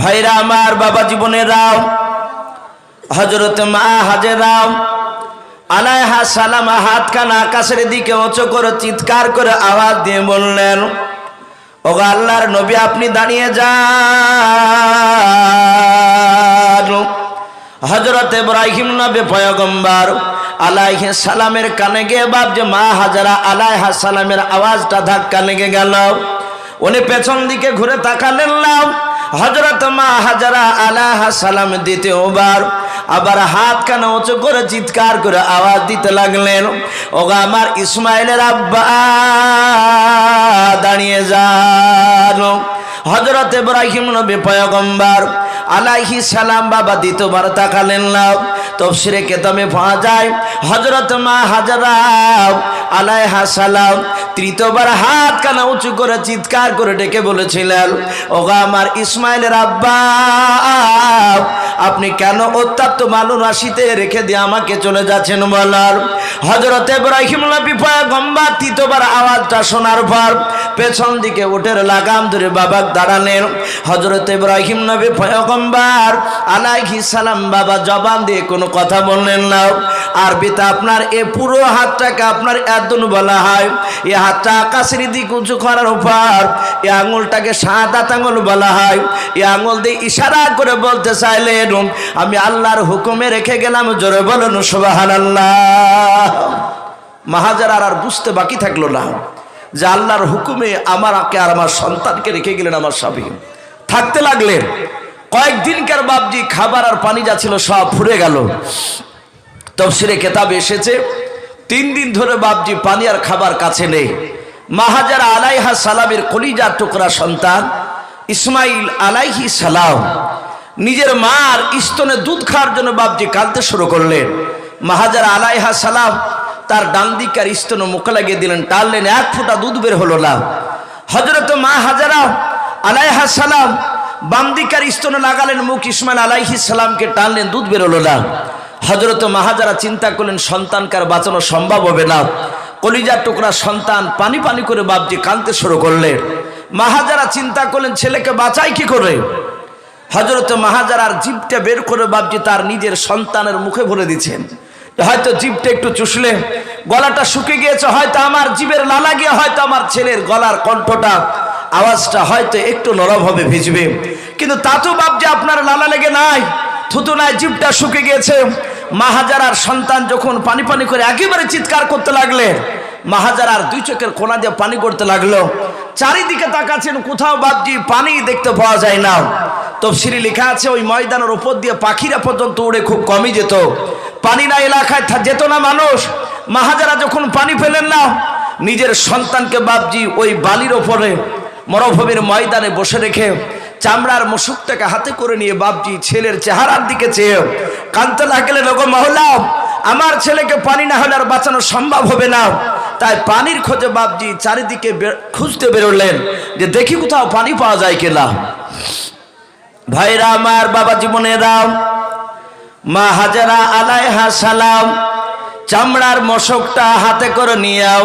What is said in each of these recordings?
ভাইরা আমার বাবা জীবনেরাও হজরত মা হাজে হাজেরাও আলাইহা সালামা হাত খানা আকাশের দিকে উঁচু করে চিৎকার করে আওয়াজ দিয়ে বললেন ও আল্লাহর নবী আপনি দাঁড়িয়ে যান। হজরত ইব্রাহিম নবী পয়গম্বর আলাইহে সালামের কানে গিয়ে বাপ যে মা হাজারা আলাইহা সালামের আওয়াজটা ধাক্কা লেগে গেল। উনি পেছন দিকে ঘুরে তাকালেন, লাও। হজরত মা হাজারা আলাহা সালাম দিতে দ্বিতীয়বার আবার হাত কানা উঁচু করে চিৎকার করে আওয়াজ দিতে লাগলেন, ওগা আমার ইসমাইলের আব্বা, দাঁড়িয়ে যান। হজরত ইব্রাহিম নবী পয়গম্বর আলাইহি সালাম বাবা দ্বিতীয়বার তাকালেন লাভ তফসিরে কেতামে পাওয়া যায় হজরত মা হাজারা আলাইহা সালাম, তৃতীয়বার হাত কানা উঁচু করে চিৎকার করে ডেকে বলেছিলেন, ওগা আমার ইসমাইলের আব্বা, আপনি কেন অত্যাত্ম মানু রাশিতে রেখে দিয়ে আমাকে চলে যাচ্ছেন বলার? হজরত ইব্রাহিম নবী পয়গম্বর তৃতীয়বার আওয়াজটা শোনার পর পেছন দিকে উঠের লাগাম ধরে বাবা দাঁড়ালেন। হজরত ইব্রাহিম নবী পয়গম্বর আলাইহি সালাম বাবা, জবান দিয়ে কোনো কথা বললেন না। আরবিতে আপনার এ পুরো হাতটাকে আপনার এদুন বলা হয়। এই হাতটা আকাশের দিক উঁচু করার উপর। এই আঙুলটাকে সাদা আঙুল বলা হয়। এই আঙুল দিয়ে ইশারা করে বলতে চাইলেন আমি আল্লাহর হুকুমে রেখে গেলাম, জোরে বলুন সুবাহান আল্লাহ মাহাজার আর বুঝতে বাকি থাকল না। যে আল্লাহর হুকুমে আমারকে আর আমার সন্তানকে রেখে গেলেন আমার স্বামী। থাকতে লাগলেন কয়েকদিনকার বাপজি খাবার আর পানি যা ছিল সব ফুরে গেল। তফসিরে কেতাবে এসেছে তিন দিন ধরে বাবজি পানি আর খাবার কাছে নেই। মাহাজার আলাইহা সালামের কলিজার টুকরা সন্তান, ইসমাইল আলাইহি সালাম। নিজের মার স্তনে দুধ খাওয়ার জন্য বাবজি কাঁদতে শুরু করলেন। মাহাজার আলাইহা সালাম তার ডান দিকার স্তনে মুখে লাগিয়ে দিলেন, টানলেন, এক ফোঁটা দুধ বের হলো না। হজরত মা হাজারা আলাইহা সালাম বাম দিকার স্তনে লাগালেন মুখ, ইসমাইল আলাইহি সালামকে টানলেন, দুধ বেরোলো না। হজরত মাহাজারা চিন্তা করলেন, সন্তানকার বাঁচানো সম্ভব হবে না। কলিজার টুকরা সন্তান পানি পানি করে বাপজি কাঁদতে শুরু করলেন মাহাজারা চিন্তা করলেন, ছেলেকে বাঁচাই কি করে? হজরত মাহাজারার জিপটা বের করে বাপজি তার নিজের সন্তানের মুখে ভরে দিচ্ছেন। হয়তো জিপটা একটু চুষলে, গলাটা শুকে গিয়েছে, হয়তো আমার জীবের লালা গিয়ে, হয়তো আমার ছেলের গলার কণ্ঠটা, আওয়াজটা হয়তো একটু নরম হবে, ভিজবে। কিন্তু তা তো বাপজি আপনার লালা লেগে নাই। থুতু নাই জিপটা শুকে গিয়েছে। মাহাজারার সন্তান যখন পানি পানি করে একেবারে চিৎকার করতে লাগলেন মাহাজারার দুই চোখের কোনা দিয়ে পানি করতে লাগল। চারিদিকে তাকাচ্ছেন, কোথাও বাপজি পানি দেখতে পাওয়া যায় না। তো তফসিরি লেখা আছে, ওই ময়দানের উপর দিয়ে পাখিরা পর্যন্ত উড়ে খুব কমই যেত। পানি না এলাকায় যেত না মানুষ। মাহাজারা যখন পানি পেলেন না, নিজের সন্তানকে বাপজি ওই বালির ওপরে, মরভূমির ময়দানে বসে রেখে চামড়ার মুসুকটাকে হাতে করে নিয়ে বাপজি ছেলের চেহারার দিকে চেয়ে, কানতে লাগলেন ওগো মহলা আমার ছেলেকে পানি না হলে আর বাঁচানো সম্ভব হবে না। তাই পানির খোঁজে বাপজি চারিদিকে খুঁজতে বেরোলেন যে দেখি কোথাও পানি পাওয়া যায় কিনা। ভাইরা আমার বাবা জীবনেরা মা হাজারা আলাইহা সালাম, চামড়ার মশকটা হাতে করে নিয়েও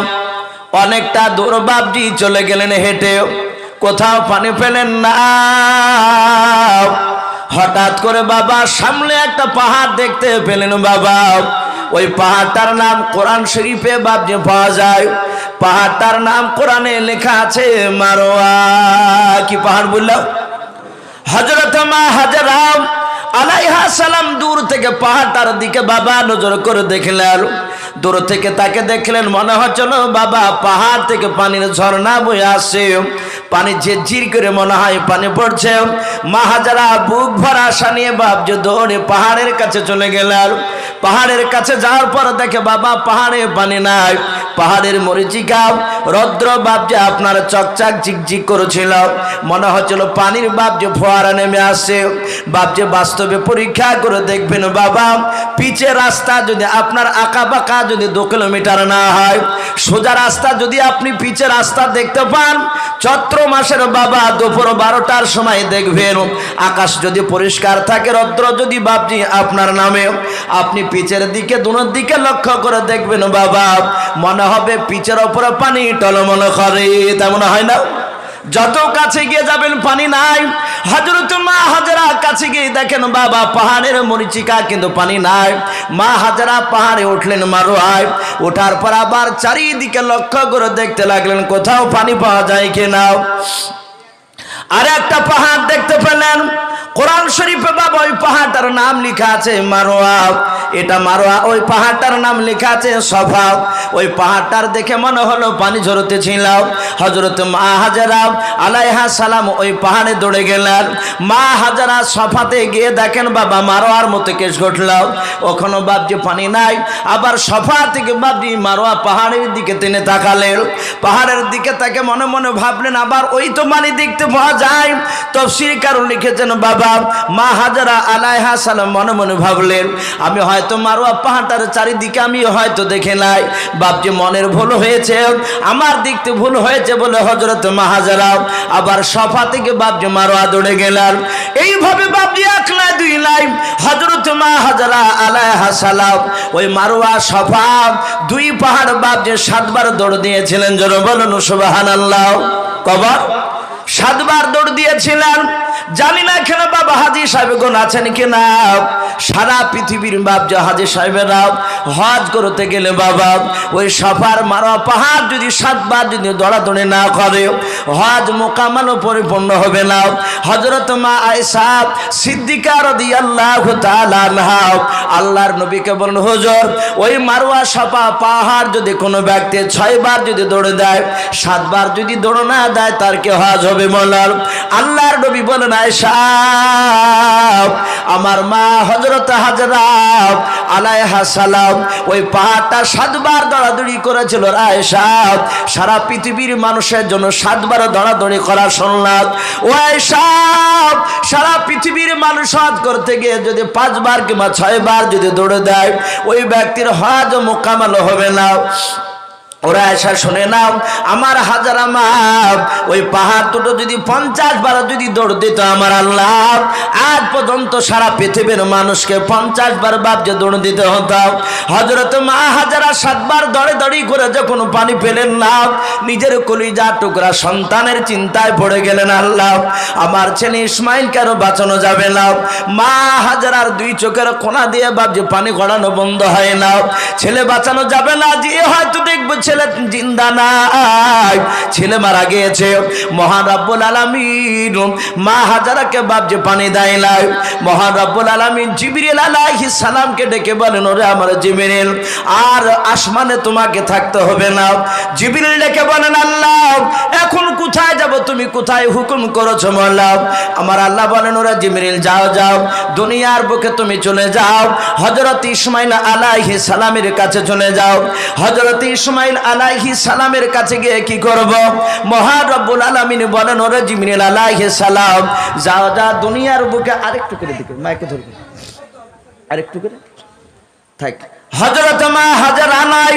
অনেকটা দূর বাপজি চলে গেলেন হেঁটে। কোথাও পানি পেলেন না। হঠাৎ করে বাবা সামনে একটা পাহাড় দেখতে পেলেন বাবা। ওই পাহাড়টার নাম কোরআন শরীফে বাপজি পাওয়া যায়। পাহাড়টার নাম কোরআনে লেখা আছে, মারোয়া। কি পাহাড় বললাম হজরত মা হাজরাম আলাইহা সালাম দূর থেকে পাহাড়টার দিকে বাবা নজর করে দেখলেন। দূর থেকে তাকে দেখলেন, মনে হচ্ছিল বাবা পাহাড় থেকে পানির ঝর্ণা বয়ে আসে পানি ঝিরঝির করে মনে হয় পানি পড়ছে। মাহাজারা বুক ভরা আশা নিয়ে বাপ যে দৌড়ে পাহাড়ের কাছে চলে গেলেন। পাহাড়ের কাছে যাওয়ার পর দেখে বাবা পাহাড়ে পানি নাই। পাহাড়ের মরিচিকা রদ্র যে আপনার চকচাক ঝিকঝিক করেছিল। মনে হচ্ছিল পানির বাপ যে ফোয়ারা নেমে আসে বাপ যে বাস্তবে পরীক্ষা করে দেখবেন বাবা পিচে রাস্তা যদি আপনার আঁকা বাঁকা যদি দু কিলোমিটার না হয় সোজা রাস্তা যদি আপনি পিচে রাস্তা দেখতে পান, চৈত্র মাসের বাবা দুপুর বারোটার সময় দেখবেন, আকাশ যদি পরিষ্কার থাকে, রদ্র যদি বাপজি আপনার নামে, আপনি পিচের দিকে, দুনোর দিকে লক্ষ্য করে দেখবেন, বাবা, মনে হবে পিচের ওপরে পানি টলমল করে তেমন হয় না? যত কাছে গিয়ে যাবেন পানি নাই। হজরত মা হাজরা কাছে গিয়ে দেখেন বাবা পাহাড়ের মরিচিকা কিন্তু পানি নাই। মা হাজরা পাহাড়ে উঠলেন মারোয়ায়। ওঠার পর আবার চারিদিকে লক্ষ্য করে দেখতে লাগলেন, কোথাও পানি পাওয়া যায় কিনা। আর একটা পাহাড় দেখতে পেলেন। কোরআন শরীফে বাবা ওই পাহাড়টার নাম লেখা আছে মারোয়া। এটা মারোয়া, ওই পাহাড়টার নাম লেখা আছে সফা ওই পাহাড়টার দেখে মনে হলো পানি ঝরতে ছিল হজরত মা হাজারা আলাইহা সালাম ওই পাহাড়ে দৌড়ে গেলেন। মা হাজারা সফাতে গিয়ে দেখেন বাবা মারোয়ার মতো কেস ঘটল। ওখানে বাবজি পানি নাই। আবার সফা থেকে বাবজি মারোয়া পাহাড়ের দিকে টেনে তাকালেন। পাহাড়ের দিকে তাকে মনে মনে ভাবলেন, আবার ওই তো পানি দেখতে পাওয়া যায় তফসির কারণ লিখেছেন, বাবা, মা হাজারা আলাইহা সালাম মনে মনে ভাবলেন, আমি হয়তো মারোয়া পাহাড়টার চারিদিকে আমি হয়তো দেখে নাই। বাপজি, মনের ভুল হয়েছে, আমার দেখতে ভুল হয়েছে বলে হজরত মা হাজারা আবার সফা থেকে বাপজি মারোয়া দৌড়ে গেলেন। এইভাবে বাপজি এক লাই দুই লাই হজরত মা হাজারা আলাইহা সালাম ওই মারোয়া সফা দুই পাহাড় বাপজি সাতবার দৌড় দিয়েছিলেন, জোর বলুন সুবাহান আল্লাহ কবর? সাতবার দৌড় দিয়েছিলেন। জানি না কেন বাবা হাজি সাহেব কোন আছেন কিনা। সারা পৃথিবীর বাপ যে হাজি সাহেবেরা, হজ করতে গেলে বাবা, ওই সফার মারা, পাহাড় যদি সাতবার যদি দৌড়াদৌড়ি না করে, হজ মোকামালও পরিপূর্ণ হবে না। হজরত মা আয়সা সিদ্দিকা রদি আল্লাহ আল্লাহর নবীকে বলেন হুজুর, ওই মারোয়া সফা পাহাড় যদি কোনো ব্যক্তি ছয়বার যদি দৌড়ে দেয়, সাতবার যদি দৌড় না দেয়, তার কে হজ হবে মলাল আল্লাহর নবী বলেন আয়সা আমার মা হজরত হাজরা আলাইহা সালাম, ওই পাহাড়টা সাতবার দৌড়াদৌড়ি করেছিল আয়সা সারা পৃথিবীর মানুষের জন্য সাতবার দড়াদড়ি করা শুনলাম ও আয়সা সারা পৃথিবীর মানুষ হজ করতে গিয়ে যদি পাঁচবার কিংবা ছয়বার যদি দৌড়ে দেয়, ওই ব্যক্তির হজ মোকামাল হবে না। ওরা এসা শুনে নাও, আমার হাজার আমার ওই পাহাড় দুটো যদি পঞ্চাশ বার যদি দৌড় দিত আমার আল্লাহ, আজ পর্যন্ত সারা পৃথিবীর মানুষকে পঞ্চাশ বার বাপ যে দৌড় দিতে হতো। হজরত মা হাজারা সাতবার দড়ে দড়ি করে যখন পানি পেলেন না, নিজের কলিজা টুকরা সন্তানের চিন্তায় পড়ে গেলেন আল্লাহ। আমার ছেলে ইসমাইল কেন বাঁচানো যাবে না? মা হাজারার দুই চোখের কোনা দিয়ে বাপ যে পানি গড়ানো বন্ধ হয় না। ছেলে বাঁচানো যাবে না, যে হয়তো দেখব ছেলে জিন্দা নাই। ছেলে মারা গিয়েছে। মহান রব্বুল আলামিন মা হাজারাকে বাপ যে পানি দেয় নাই। মহান রব্বুল আলামিন জিবরিল আলাইহিস সালামকে ডেকে বলেন, ওরে আমার জিবরিল, আর আসমানে তোমাকে থাকতে হবে না। জিবরিল ডেকে বলেন, আল্লাহ, এখন কোথায় যাব? তুমি কোথায় হুকুম করেছ মোল্লা আমার আল্লাহ বলেন, ওরা জিবরিল, যাও যাও। দুনিয়ার বুকে তুমি চলে যাও। হযরত ইসমাইল আলাইহিস সালামের কাছে চলে যাও। হযরত ইসমাইল আলাইহি সালামের কাছে গিয়ে কি করব? মহান রব্বুল আলামিন বলেন, ওরে জিবরিল আলাইহি সালাম যাও যা দুনিয়ার বুকে আরেকটু করে দিকে, মাইকে ধরবে। আরেকটু করে থাক। হযরত মা হাজার আলাই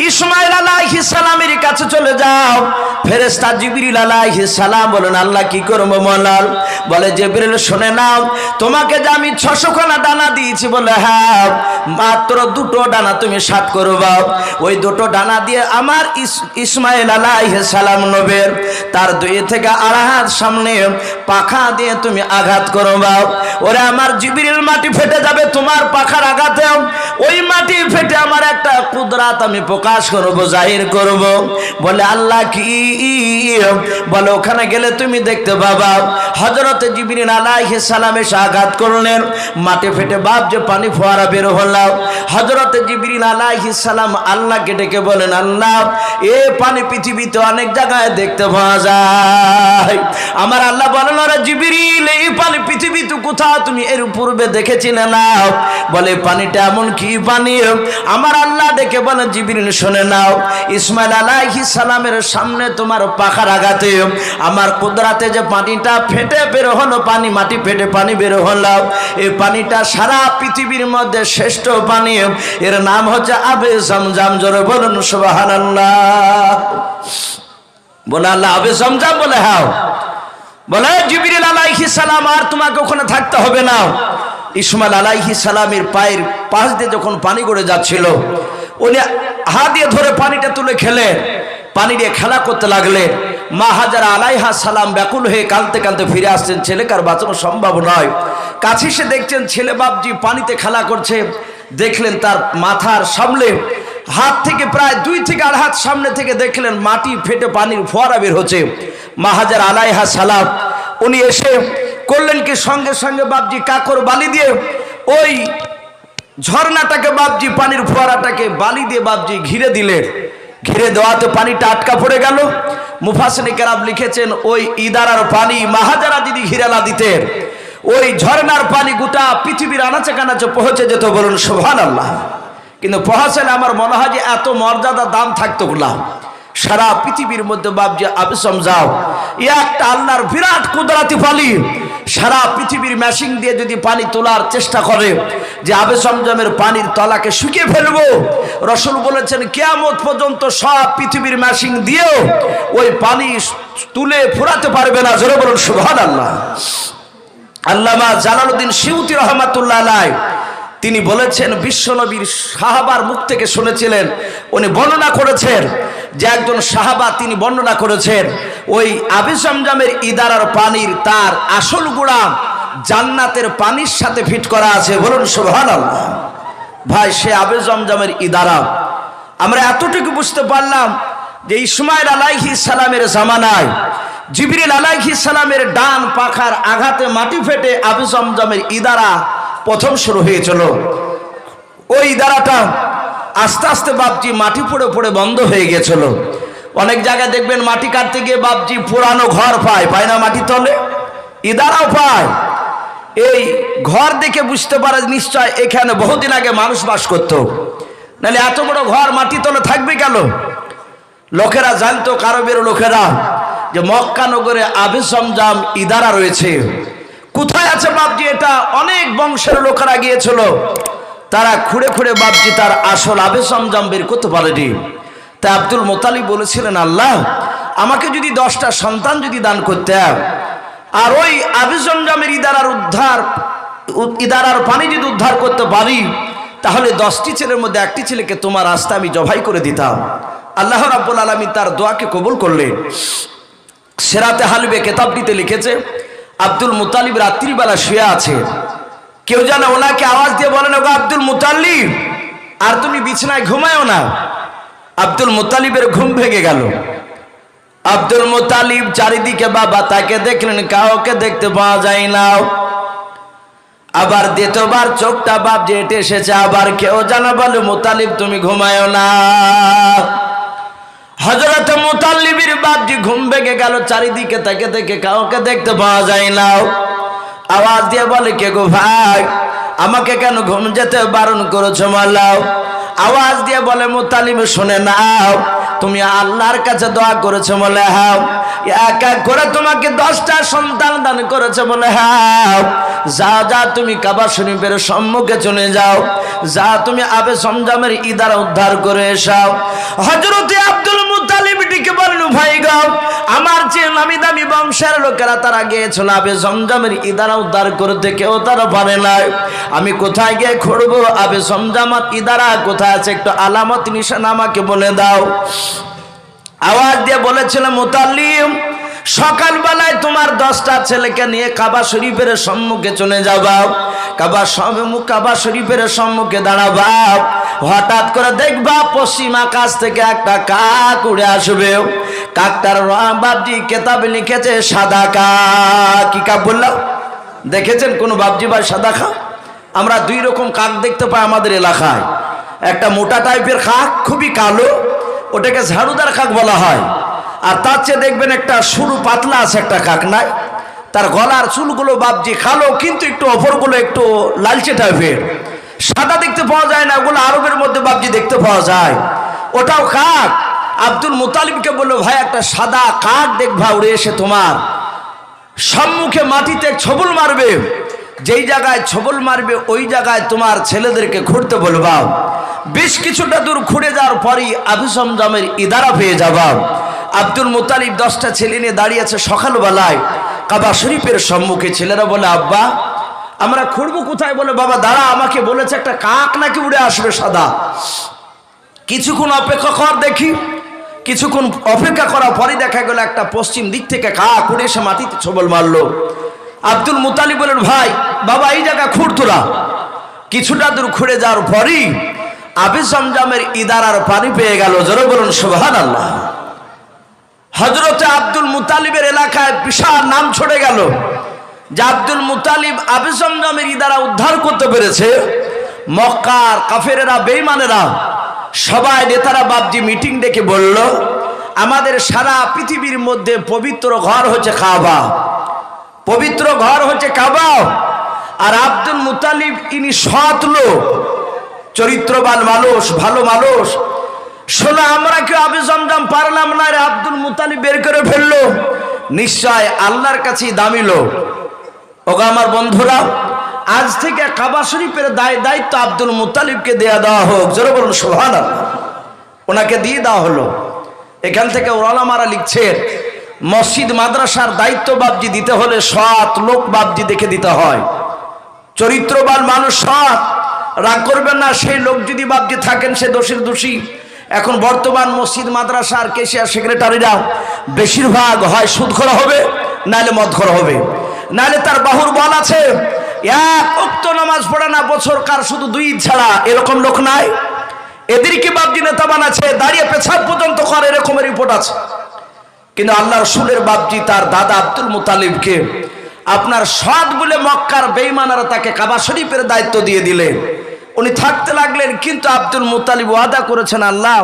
ইসমাইল আলাইহি সালামের কাছে চলে যাও। ফেরেশতা জিবরিল আলাইহি সালাম বলেন আল্লাহ কি করব মোলাল? বলে, জিবরিল, শুনে নাও, তোমাকে যে আমি 600 খানা দানা দিয়েছি বলে হ্যাঁ মাত্র দুটো ডানা তুমি সাত করবা। ওই দুটো ডানা দিয়ে আমার ইস- ইসমাইল আলাইহি সালাম নবের তার দুই থেকে আড়াই সামনে পাখা দিয়ে তুমি আঘাত করবা। ওরে, আমার জিবরিল মাটি ফেটে যাবে তোমার পাখার আঘাতে। ওই মাটি ফেটে আমার একটা কুদরাত আমি প্রকাশ করব, জাহির করব। বলে, আল্লাহ কি? বলে, ওখানে গেলে তুমি দেখতে পাবা হজরত জিবরিল আলাইহিস সালাম এসে আঘাত করলেন। মাটি ফেটে বাপ যে পানি ফোয়ারা বের হলাম। হজরত জিবরিল আলাইহিস সালাম আল্লাহকে ডেকে বলেন, আল্লাহ, এ পানি পৃথিবীতে অনেক জায়গায় দেখতে পাওয়া যায়। আমার আল্লাহ বলেন ওরা জিবরিল, এই পানি পৃথিবীতে কোথাও তুমি এর পূর্বে দেখেছিলে না? বলে, পানিটা এমন কি পানি? আমার আল্লাহ ডেকে বলে জিবরিল শুনে নাও, ইসমাইল আলাইহিস সালামের সামনে তোমার পাখার আঘাতে আমার কুদরাতে যে পানিটা ফেটে বের হলো, পানি মাটি ফেটে পানি বের হলো, এই পানিটা সারা পৃথিবীর মধ্যে শ্রেষ্ঠ পানি। এর নাম হচ্ছে আবে জমজম, জোরে বলুন, সুবহানাল্লাহ। বলে আল্লাহ, আবে জমজম বলে, হাও। বলে, জিবরিল আলাইহিস সালাম, আর তোমাকে ওখানে থাকতে হবে না। ইসমাইল আলাইহিস সালামের পায়ের পাশ দিয়ে যখন পানি গড়ে যাচ্ছিল উনি হাত দিয়ে ধরে পানিটা তুলে খেলেন। পানি দিয়ে খেলা করতে লাগলেন। মা হাজারা আলাইহা সালাম ব্যাকুল হয়ে কাঁদতে কাঁদতে ফিরে আসছেন। ছেলে কার বাঁচানো সম্ভব নয়। কাছে সে দেখছেন ছেলে বাপজি পানিতে খেলা করছে। দেখলেন তার মাথার সামনে হাত থেকে প্রায় দুই থেকে আড়াই হাত সামনে থেকে দেখলেন মাটি ফেটে পানির ফোয়ারা বের হচ্ছে। মাহাজার আলাইহা সালাম উনি এসে করলেন কি সঙ্গে সঙ্গে বাপজি কাকর বালি দিয়ে ওই ঝর্ণাটাকে বাপজি, পানির ফোয়ারাটাকে বালি দিয়ে বাপজি ঘিরে দিলেন। ঘিরে দেওয়াতে পানিটা আটকা পড়ে গেল। মুফাসিনী কেরাব লিখেছেন, ওই ইদারার পানি মাহাজারা দিদি ঘিরে না দিতেন, ওই ঝর্ণার পানি গোটা পৃথিবীর আনাচে কানাচে পৌঁছে যেত বলুন সোহান আল্লাহ কিন্তু পহাসেন আমার মনে হয় যে এত মর্যাদা দাম থাকতো না সারা পৃথিবীর মধ্যে বাপজি আবিসম যাও। এ একটা আল্লাহর বিরাট কুদরাতি পানি সারা পৃথিবীর ম্যাশিং দিয়ে যদি পানি তোলার চেষ্টা করে, যে আবে সমজমের পানির তলাকে শুকিয়ে ফেলব, রসুল বলেছেন, কেয়ামত পর্যন্ত সব পৃথিবীর ম্যাশিং দিয়েও ওই পানি তুলে ফুরাতে পারবে না। জোরে বলুন সুভান আল্লাহ আল্লামা জালালউদ্দিন সিউতি রহমাতুল্লাহ আলাই তিনি বলেছেন, বিশ্বনবীর সাহাবার মুখ থেকে শুনেছিলেন, উনি বর্ণনা করেছেন যে একজন সাহাবা তিনি বর্ণনা করেছেন, ওই আবি জমজমের ইদারার পানির তার আসল গুড়া জান্নাতের পানির সাথে ফিট করা আছে। বলুন সোহান ভাই, সে আবে জমজমের ইদারা। আমরা এতটুকু বুঝতে পারলাম যে ইসমাইল আলাইহি সালামের জামানায়, জিবরিল আলাইহি সালামের ডান পাখার আঘাতে মাটি ফেটে আবু জমজমের ইদারা প্রথম শুরু হয়েছিল। ওই ইদারাটা আস্তে আস্তে বাপজি মাটি পড়ে পড়ে বন্ধ হয়ে গেছিল। অনেক জায়গায় দেখবেন মাটি কাটতে গিয়ে বাপজি পুরানো ঘর পায়। পায় না মাটি তলে? ইদারাও পায়। এই ঘর দেখে বুঝতে পারে নিশ্চয় এখানে বহুদিন আগে মানুষ বাস করত। নাহলে এত বড় ঘর মাটি তলে থাকবে কেন? লোকেরা জানতো, কারবের লোকেরা, যে মক্কা নগরে আবে সমজাম ইদারা রয়েছে। কোথায় আছে বাপজি? এটা অনেক বংশের লোকেরা গিয়েছিল। তারা খুঁড়ে খুঁড়ে বাপজি তার আসল আবে সমজাম বের করতে পারেনি তা আব্দুল মোতালি বলেছিলেন, আল্লাহ, আমাকে যদি দশটা সন্তান যদি দান করতে আর ওই আবে সমজামের ইদারার উদ্ধার, ইদারার পানি যদি উদ্ধার করতে পারি, তাহলে দশটি ছেলের মধ্যে একটি ছেলেকে তোমার রাস্তা আমি জবাই করে দিতাম। আল্লাহ রাব্বুল আলমী তার দোয়াকে কবুল করলেন। সেরাতে হালবে কেতাবটিতে লিখেছে, আব্দুল মুতালিব রাত্রিবেলা শুয়ে আছে। কেউ যেন ওনাকে আওয়াজ দিয়ে বলেন, ওগো আব্দুল মুতালিব, আর তুমি বিছানায় ঘুমায়ও না। আব্দুল মুতালিবের ঘুম ভেঙে গেল। আব্দুল মুতালিব চারিদিকে, বাবা, তাকে দেখলেন, কাউকে দেখতে পাওয়া যায় না। আবার দ্বিতীয়বার চোখটা বাপ যে এটে এসেছে, আবার কেউ জানা, বলে, মুতালিব, তুমি ঘুমায় না। হজরত মুতাল্লিবির বাপজি ঘুম ভেঙে গেল, চারিদিকে তাকে দেখে কাউকে দেখতে পাওয়া যায় না। আওয়াজ দিয়ে বলে, কে গো ভাই? আমাকে কেন ঘুম যেতে বারণ করেছ মাল্লাও আওয়াজ দিয়ে বলে, মুতালিম, শুনে নাও। তুমি আল্লাহর কাছে দোয়া করেছ বলে হাও। এক এক করে তোমাকে দশটা সন্তান দান করেছে বলে হাও। যা যা তুমি কাবা শরীফের সম্মুখে চলে যাও, যা তুমি আবে সমজামের ইদারা উদ্ধার করে এসাও। হজরতে আব্দুল মুতালিব ডেকে বলেন ভাই গাও আমার যে নামি দামি বংশের লোকেরা তারা গিয়েছিল আবে জমজমের ইদারা উদ্ধার করতে, কেউ তারা পারে নাই। আমি কোথায় গিয়ে খুঁড়বো? আবে জমজামাত ইদারা কোথায় আছে? একটু আলামত নিশান আমাকে বলে দাও। আওয়াজ দিয়ে বলেছিল মুতাল্লিম, সকালবেলায় তোমার দশটা ছেলেকে নিয়ে কাবা শরীফের সম্মুখে চলে যাবা। কাবা সম্মুখ কাবা শরীফের সম্মুখে দাঁড়াবা। হঠাৎ করে দেখবা পশ্চিম আকাশ থেকে একটা কাক উড়ে আসবে। কাকটার বাবজি কেতাবে লিখেছে, সাদা কাক। কি কাক বললাম দেখেছেন কোন বাবজি ভাই সাদা কাক? আমরা দুই রকম কাক দেখতে পাই আমাদের এলাকায়। একটা মোটা টাইপের কাক, খুবই কালো ওটাকে ঝাড়ুদার কাক বলা হয়। আর তার চেয়ে দেখবেন একটা সরু পাতলা আছে একটা কাক নাই। তার গলার চুলগুলো বাবজি খালো, কিন্তু একটু অপরগুলো একটু লালচে টাইপের সাদা দেখতে পাওয়া যায় না, ওগুলো আরবের মধ্যে বাবজি দেখতে পাওয়া যায়। ওটাও কাক আব্দুল মুতালিবকে বলল, ভাই, একটা সাদা কাক দেখবা উড়ে এসে তোমার। সম্মুখে মাটিতে ছবল মারবে। যেই জায়গায় ছবল মারবে, ওই জায়গায় তোমার ছেলেদেরকে ঘুরতে বলবা। বেশ কিছুটা দূর ঘুরে যাওয়ার পরই আবু সমজামের ইদারা পেয়ে যাবা। আব্দুল মুতালিব দশটা ছেলে নিয়ে দাঁড়িয়েছে সকালবেলায়। কাবা শরীফের সম্মুখে ছেলেরা বলে, আব্বা, আমরা খুঁড়বো কোথায়? বলে, বাবা, দাঁড়া, আমাকে বলেছে একটা কাক নাকি উড়ে আসবে সাদা। কিছুক্ষণ অপেক্ষা কর দেখি। কিছুক্ষণ অপেক্ষা করার পরে দেখা গেল একটা পশ্চিম দিক থেকে কাক করে এসে মাটিতে ছবল মারলো। আব্দুল মুতালি বলেন, ভাই, বাবা, এই জায়গা খুঁড়তোরা কিছুটা দূর খুঁড়ে যাওয়ার পরই আবি জমজামের ইদারার পানি পেয়ে গেল। জোরে বলুন সুবহান আল্লাহ হজরতে আব্দুল মুতালিবের এলাকায় বিশাল নাম ছড়ে গেল, যে আব্দুল মুতালিব আবি ইদারা উদ্ধার করতে পেরেছে। মক্কার কাফেরেরা বেইমানেরা সবাই নেতারা বাবজি মিটিং ডেকে বলল, আমাদের সারা পৃথিবীর মধ্যে পবিত্র ঘর হচ্ছে কাবা। পবিত্র ঘর হচ্ছে কাবা। আর আব্দুল মুতালিব ইনি সৎ লোক চরিত্রবান মানুষ, ভালো মানুষ। শোনো, আমরা কেউ আবি জমজম পারলাম না রে, আব্দুল মুতালিব বের করে ফেলল। নিশ্চয় আল্লাহর কাছেই দামি লোক। ওগো আমার বন্ধুরা, আজ থেকে কাবা শরীফের দায় দায়িত্ব আব্দুল মুতালিবকে দেয়া দেওয়া হোক। জোরে বলুন সোহান ওনাকে দিয়ে দেওয়া হলো। এখান থেকে ওলামারা লিখছেন, মসজিদ মাদ্রাসার দায়িত্ব বাবজি দিতে হলে সৎ লোক বাবজি দেখে দিতে হয়। চরিত্রবান মানুষ সৎ। রাগ করবেন না, সেই লোক যদি বাবজি থাকেন, সে দোষীর দোষী। এখন বর্তমান মসজিদ মাদ্রাসার কেশিয়ার সেক্রেটারিরা বেশিরভাগ হয় সুদ সুদখর হবে, নাহলে মদ মদখর হবে। নাহলে তার বাহুর বল আছে, এক উক্ত নামাজ পড়ে না, বছর কার শুধু দুই ছাড়া, এরকম লোক নাই। এদেরকে বাবজি নেতা বানাচ্ছে? দাঁড়িয়ে পেছাব পর্যন্ত করে, এরকমের রিপোর্ট আছে। কিন্তু আল্লাহ রসুলের বাপজি তার দাদা আব্দুল মুতালিবকে আপনার সৎ বলে মক্কার বেইমানারা তাকে কাবা শরীফের দায়িত্ব দিয়ে দিলেন। উনি থাকতে লাগলেন, কিন্তু আব্দুল মুতালিব ওয়াদা করেছেন, আল্লাহ,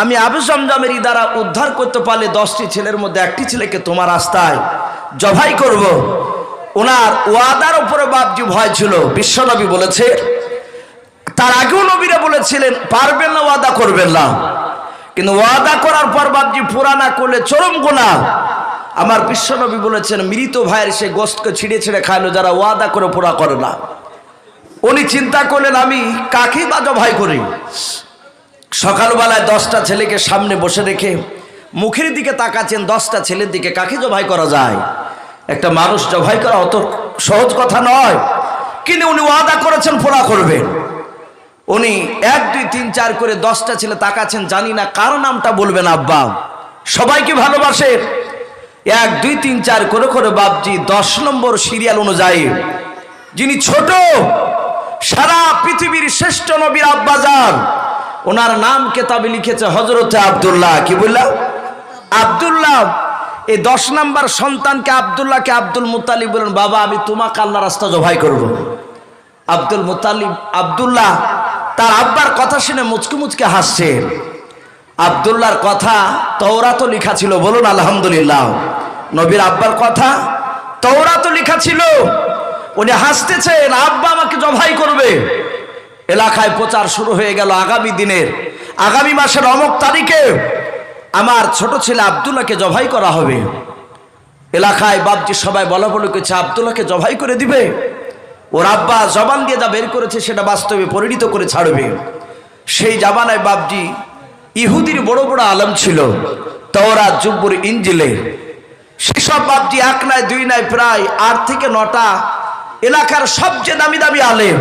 আমি আবু জমজমের দ্বারা উদ্ধার করতে পারলে দশটি ছেলের মধ্যে একটি ছেলেকে তোমার রাস্তায় জবাই করব। ওনার ওয়াদার উপরে বাপজি ভয় ছিল। বিশ্বনবী বলেছে, তার আগেও নবীরা বলেছিলেন, পারবেন না, ওয়াদা করবেন না। কিন্তু ওয়াদা করার পর বাপজি পুরা না করলে চরম গোনা আমার বিশ্বনবী বলেছেন, মৃত ভাইয়ের সে গোস্তকে ছিঁড়ে ছিঁড়ে খাইলো, যারা ওয়াদা করে পুরা করে না। উনি চিন্তা করলেন, আমি কাকে বা জবাই করি? সকালবেলায় দশটা ছেলেকে সামনে বসে রেখে মুখের দিকে তাকাচ্ছেন, দশটা ছেলের দিকে কাকে জবাই করা যায়? একটা মানুষ জবাই করা অত সহজ কথা নয়, কিন্তু উনি ওয়াদা করেছেন পোড়া করবেন। উনি এক, দুই, তিন, চার করে দশটা ছেলে তাকাচ্ছেন, জানি না কারও নামটা বলবেন আব্বা। সবাইকে ভালোবাসে? এক, দুই, তিন, চার করে করে বাপজি দশ নম্বর সিরিয়াল অনুযায়ী। যিনি ছোট, সারা পৃথিবীর শ্রেষ্ঠ নবীর আব্বাজান, ওনার নাম কেতাবে লিখেছে হজরতে আবদুল্লাহ। কি বললাম আবদুল্লাহ, এই দশ নম্বর সন্তানকে আবদুল্লাহকে আব্দুল মুতালিব বলেন, বাবা, আমি তোমাকে আল্লাহ রাস্তা জবাই করব। আব্দুল মুতালিব, আবদুল্লাহ তার আব্বার কথা শুনে মুচকে মুচকে হাসছে। আবদুল্লাহর কথা তৌরা তো লেখা ছিল, বলুন আলহামদুলিল্লাহ। নবীর আব্বার কথা তৌরা তো লেখা ছিল। উনি হাসতেছেন, আব্বা আমাকে জবাই করবে। এলাকায় প্রচার শুরু হয়ে গেল আগামী দিনের। আগামী মাসের অমক তারিখে আমার ছোট ছেলে আবদুল্লাহকে জবাই করা হবে। এলাকায় বাপজি সবাই বলা বলে কেছে আবদুল্লাকে জবাই করে দিবে? ওর আব্বা জবান দিয়ে যা বের করেছে সেটা বাস্তবে পরিণত করে ছাড়বে। সেই জামানায় বাপজি ইহুদির বড় বড় আলম ছিল তওরা জুব্বুর ইঞ্জিলে সেসব বাপজি এক নয় দুই নয় প্রায় আট থেকে নটা এলাকার সবচেয়ে দামি দামি আলেম।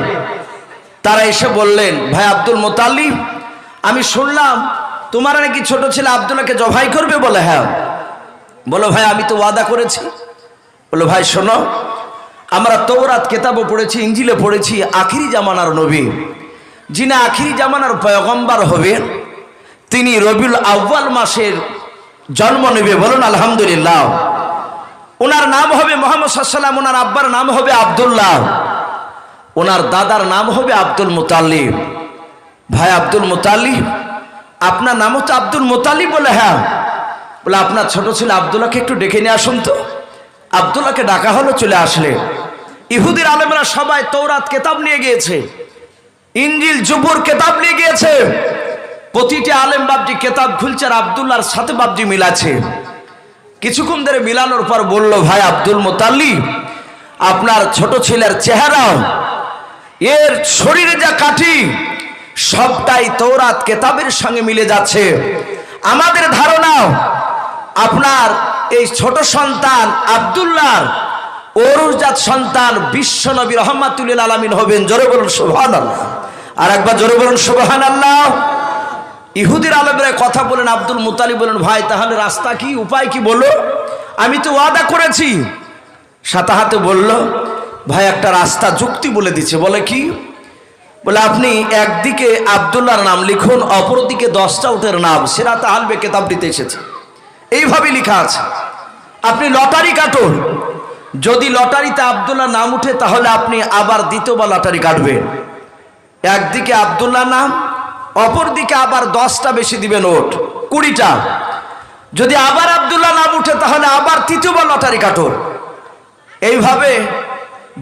তারা এসে বললেন, ভাই আব্দুল মোতালিব, আমি শুনলাম তোমার নাকি ছোট ছেলে আবদুল্লাহকে জবাই করবে বলে। হ্যাঁ। বলো, ভাই, আমি তো ওয়াদা করেছি। বলো, ভাই, শোনো আমরা তৌরাত কেতাবও পড়েছি, ইঞ্জিলে পড়েছি, আখিরি জামানার নবী। যিনি আখিরি জামানার পয়গম্বার হবেন তিনি রবিউল আউ্বাল মাসের জন্ম নেবে বলুন আলহামদুলিল্লাহ। ওনার নাম হবে মোহাম্মদ সাল্লাম ওনার আব্বার নাম হবে আবদুল্লাহ। ওনার দাদার নাম হবে আব্দুল মুতালিব ভাই আব্দুল মুতালিব আপনার নামও তো আব্দুল মুতালিব বলে হ্যাঁ। বলে, আপনার ছোট ছেলে আবদুল্লাহকে একটু ডেকে নিয়ে আসুন তো। আবদুল্লাহকে ডাকা হলো, চলে আসলে। ইহুদির আলেমরা সবাই তৌরাত কেতাব নিয়ে গিয়েছে। ইঞ্জিল জুবুর কেতাব নিয়ে গিয়েছে। প্রতিটি আলেম বাবজি কেতাব খুলছে আর আবদুল্লাহর সাথে বাবজি মিলাছে কিছুক্ষণ ধরে মিলানোর পর বলল, ভাই আব্দুল মোতাল্লি, আপনার ছোট ছেলের চেহারা, এর শরীরে যা কাঠি, সবটাই তৌরাত কেতাবের সঙ্গে মিলে যাচ্ছে। আমাদের ধারণা, আপনার এই ছোট সন্তান আবদুল্লাহর ওরুজাত সন্তান বিশ্ব নবী রহমাতুল্লিল আলমিন হবেন, জোরে বলুন সুবহান আল্লাহ আর একবার জোরে বলুন সুবহান আল্লাহ ইহুদির আলমের কথা বলেন, আব্দুল মুতালি বলেন, ভাই, তাহলে রাস্তা কি, উপায় কি বলো? আমি তো ওয়াদা করেছি। সাতাহাতে বলল, ভাই, একটা রাস্তা যুক্তি বলে দিচ্ছে, বলে কি? বলে, আপনি একদিকে আবদুল্লাহর নাম লিখুন, অপরদিকে দশটা উটের নাম সেরা তাহালবে কেতাবটিতে এসেছে। এইভাবে লেখা আছে। আপনি লটারি কাটুন যদি লটারিতে আবদুল্লাহ নাম উঠে, তাহলে আপনি আবার দ্বিতীয়বার লটারি কাটবেন। একদিকে আবদুল্লাহ নাম অপর দিকে আবার দশটা বেশি দিবে নোট কুড়িটা। যদি আবার আবদুল্লাহ নাম উঠে, তাহলে আবার তৃতীয়বার লটারি কাটুন এইভাবে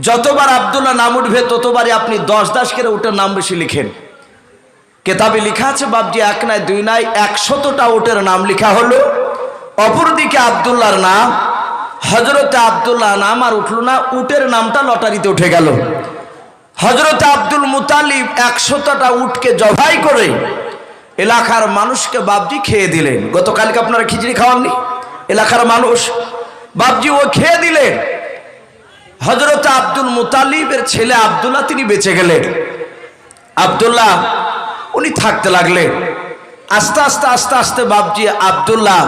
যতবার আবদুল্লাহ নাম উঠবে, ততবারই আপনি দশ দাস করে উটের নাম বেশি লিখেন। কেতাবে লিখা আছে বাবজি এক নাই, দুই নাই, একশতটা উটের নাম লেখা হলো। অপরদিকে আবদুল্লাহর নাম হজরতে আবদুল্লাহ নাম আর উঠল না, উটের নামটা লটারিতে উঠে গেল। হজরতে আব্দুল মুতালিব একশতটা উটকে জবাই করে এলাকার মানুষকে বাবজি খেয়ে দিলেন। গতকালকে আপনারা খিচড়ি খাওয়াননি? এলাকার মানুষ বাবজি ও খেয়ে দিলেন। হজরত আব্দুল মুতালিবের ছেলে আবদুল্লাহ তিনি বেঁচে গেলেন। আবদুল্লাহ উনি থাকতে লাগলেন। আস্তে আস্তে আস্তে আস্তে বাবজি আবদুল্লাহ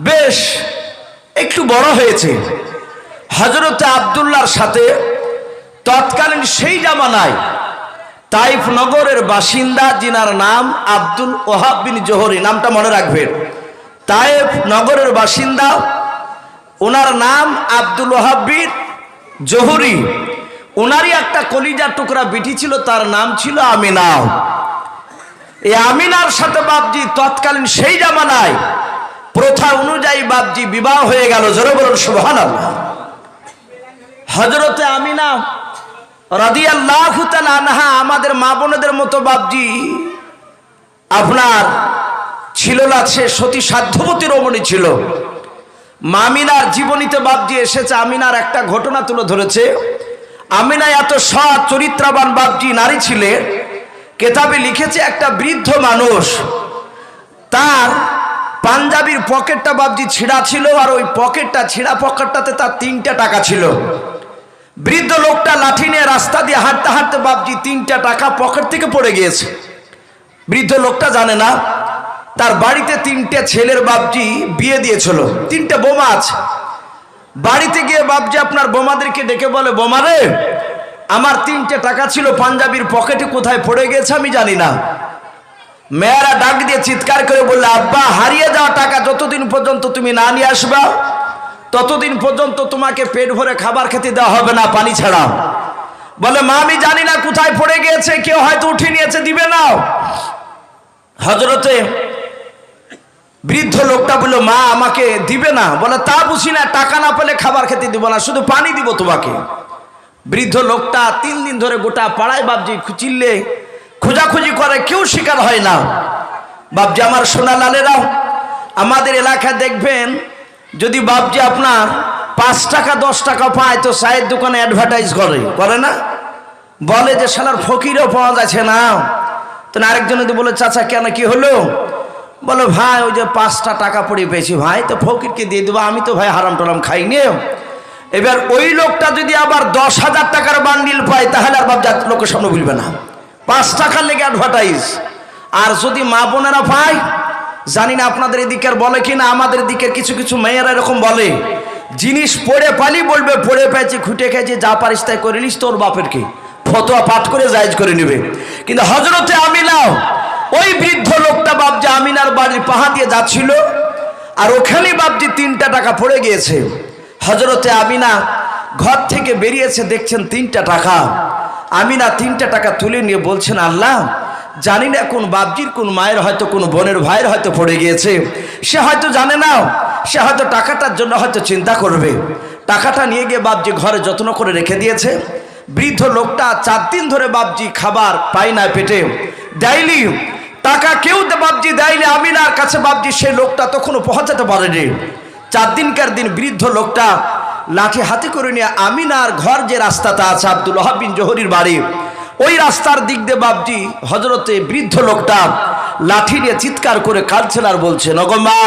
বেশ, একটু বড় হয়েছে। হজরতে আবদুল্লাহর সাথে তৎকালীন সেই জামানায় তাইফ নগরের বাসিন্দা যিনার নাম আব্দুল ওহাব বিন জোহরি, নামটা মনে রাখবেন। তাইফ নগরের বাসিন্দা, ওনার নাম আব্দুল ওহাব বিন জহুরি। ওনারই একটা কলিজার টুকরা বিটি ছিল, তার নাম ছিল আমিনা। এই আমিনার সাথে বাবজি তৎকালীন সেই জামানায় প্রথা অনুযায়ী বাপজি বিবাহ হয়ে গেল। জোরে বলুন সুবহান হজরতে আমিনা রাদিয়াল্লাহ আনহা আমাদের মা বোনেদের মতো বাবজি আপনার ছিল না, সে সতী সাধ্যবতী রমণী ছিল। মামিনার জীবনীতে বাবজি এসেছে, আমিনার একটা ঘটনা তুলে ধরেছে। আমিনা এত সৎ, চরিত্রবান বাবজি নারী ছিলেন কেতাবে লিখেছে, একটা বৃদ্ধ মানুষ, তার পাঞ্জাবির পকেটটা বাবজি ছিঁড়া ছিল আর ওই পকেটটা, ছিঁড়া পকেটটাতে তার তিনটা টাকা ছিল। বৃদ্ধ লোকটা লাঠি নিয়ে রাস্তা দিয়ে হাঁটতে হাঁটতে বাবজি তিনটা টাকা পকেট থেকে পড়ে গিয়েছে। বৃদ্ধ লোকটা জানে না, তার বাড়িতে তিনটে ছেলের বাবজি বিয়ে দিয়েছিল। তিনটে বোমা আছে। বাড়িতে গিয়ে বাবজি আপনার বোমাদেরকে ডেকে বলে, বোমা রে, আমার তিনটে টাকা ছিল, পাঞ্জাবির পকেটে কোথায় পড়ে গেছে আমি জানি না। মেয়েরা ডাক দিয়ে চিৎকার করে বললে, আব্বা, হারিয়ে যাওয়া টাকা যতদিন পর্যন্ত তুমি না নিয়ে আসবা, ততদিন পর্যন্ত তোমাকে পেট ভরে খাবার খেতে দেওয়া হবে না, পানি ছাড়া। বলে, মা, আমি জানি না কোথায় পড়ে গিয়েছে, কেউ হয়তো উঠে নিয়েছে, দিবে না। হজরতে বৃদ্ধ লোকটা বলল, মা, আমাকে দিবে না। বলে, তা বুঝি না, টাকা না পেলে খাবার খেতে দিব না, শুধু পানি দিব তোমাকে। বৃদ্ধ লোকটা তিন দিন ধরে গোটা পাড়ায় বাবজি চিল্লে খোঁজাখুঁজি করে, কেউ শিকার হয় না। বাবজি আমার সোনা লালেরাও, আমাদের এলাকায় দেখবেন, যদি বাবজি আপনার পাঁচ টাকা, দশ টাকা পায়, তো চায়ের দোকানে অ্যাডভার্টাইজ করে। করে না? বলে যে, শালার ফকিরও পাওয়া যাচ্ছে না। তো আরেকজন যদি বলে, চাচা, কেন, কি হলো? বলো, ভাই, ওই যে পাঁচটা টাকা পড়ে পেয়েছি, ভাই, তো ফকিরকে দিয়ে দেবো, আমি তো ভাই হারাম টারাম খাই খাইনি এবার ওই লোকটা যদি আবার দশ হাজার টাকার বান্ডিল পায়, তাহলে আর বাবজা লোকের সামনে বলবে না। পাঁচ টাকার লেগে অ্যাডভার্টাইজ আর যদি মা বোনেরা পায় জানি না আপনাদের এদিকের বলে কি না আমাদের দিকের কিছু কিছু মেয়েরা এরকম বলে, জিনিস পড়ে পালি বলবে, পড়ে পেয়েছি, খুঁটে খেয়েছি, যা পারিস তাই করে নিস, তোর বাপের কি? ফতোয়া পাঠ করে জায়জ করে নেবে। কিন্তু হজরতে আমিনাও ওই বৃদ্ধ লোকটা বাবজি আমিনার বাড়ির পাহা দিয়ে যাচ্ছিল, আর ওখানে বাবজি তিনটা টাকা পড়ে গিয়েছে। হজরতে আমিনা ঘর থেকে বেরিয়েছে, দেখছেন তিনটা টাকা। আমিনা তিনটা টাকা তুলে নিয়ে বলছেন, আল্লাহ, জানি না কোন বাবজির কোন মায়ের হয়তো কোন বোনের ভাইয়ের হয়তো পড়ে গিয়েছে। সে হয়তো জানে না, সে হয়তো টাকাটার জন্য হয়তো চিন্তা করবে। টাকাটা নিয়ে গিয়ে বাবজি ঘরে যত্ন করে রেখে দিয়েছে। বৃদ্ধ লোকটা চার দিন ধরে বাবজি খাবার পায় না পেটে। দেয়নি টাকা কেউ বাবজি দেয়নি আমিনার কাছে বাবজি সেই লোকটা তখনও পৌঁছাতে পারেনি। চার দিনকার দিন বৃদ্ধ লোকটা লাঠি হাতে করে নিয়ে আমিনার ঘর যে রাস্তাটা আছে আব্দুল হাবিন জহরির বাড়ি, ওই রাস্তার দিক দিয়ে বাবজি হজরতে বৃদ্ধ লোকটা লাঠি নিয়ে চিৎকার করে কাঁদছেন আর বলছে নগমা